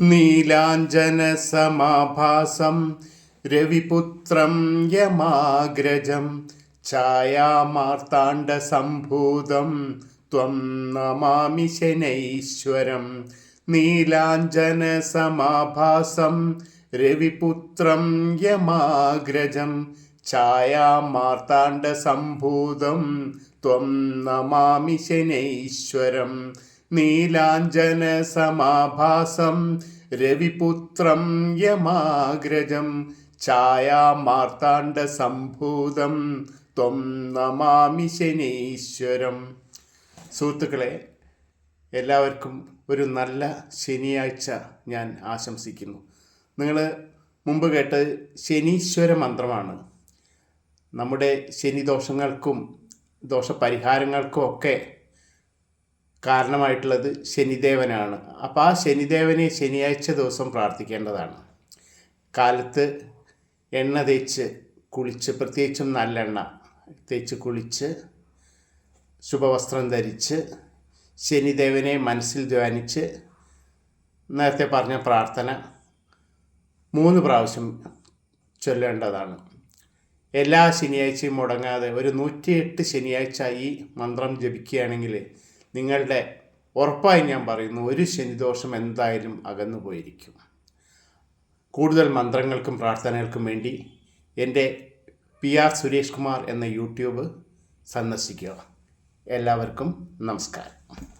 നീലാഞ്ജനസമാഭാസം രവിപുത്രം യമാഗ്രജം ഛായാമാർത്താണ്ഡസംഭൂതം ത്വം നമാമി ശനൈശ്വരം. നീലാഞ്ജനസമാഭാസം രവിപുത്രം യമാഗ്രജം ഛായാമാർത്താണ്ഡസംഭൂതം ത്വം നമാമി ശനൈശ്വരം നീലാഞ്ജനസമാഭാസം രവിപുത്രം യമാഗ്രജം ഛായാമാർത്താണ്ഡ സംഭൂതം ത്വം നമാമി ശനീശ്വരം. സുഹൃത്തുക്കളെ എല്ലാവർക്കും ഒരു നല്ല ശനിയാഴ്ച ഞാൻ ആശംസിക്കുന്നു. നിങ്ങൾ മുമ്പ് കേട്ട് ശനീശ്വര മന്ത്രമാണ്. നമ്മുടെ ശനിദോഷങ്ങൾക്കും ദോഷപരിഹാരങ്ങൾക്കും ഒക്കെ കാരണമായിട്ടുള്ളത് ശനിദേവനാണ്. അപ്പോൾ ആ ശനിദേവനെ ശനിയാഴ്ച ദിവസം പ്രാർത്ഥിക്കേണ്ടതാണ്. കാലത്ത് എണ്ണ തേച്ച് കുളിച്ച് പ്രത്യേകിച്ചും നല്ലെണ്ണ തേച്ച് കുളിച്ച് ശുഭവസ്ത്രം ധരിച്ച് ശനിദേവനെ മനസ്സിൽ ധ്യാനിച്ച് നേരത്തെ പറഞ്ഞ പ്രാർത്ഥന മൂന്ന് പ്രാവശ്യം ചൊല്ലേണ്ടതാണ്. എല്ലാ ശനിയാഴ്ചയും മുടങ്ങാതെ ഒരു നൂറ്റിയെട്ട് ശനിയാഴ്ച ഈ മന്ത്രം ജപിക്കുകയാണെങ്കിൽ നിങ്ങളുടെ ഉറപ്പായി ഞാൻ പറയുന്നു ഒരു ശനിദോഷം എന്തായാലും അകന്നു പോയിരിക്കും. കൂടുതൽ മന്ത്രങ്ങൾക്കും പ്രാർത്ഥനകൾക്കും വേണ്ടി എന്റെ പി ആർ സുരേഷ് കുമാർ എന്ന യൂട്യൂബ് സന്ദർശിക്കുക. എല്ലാവർക്കും നമസ്കാരം.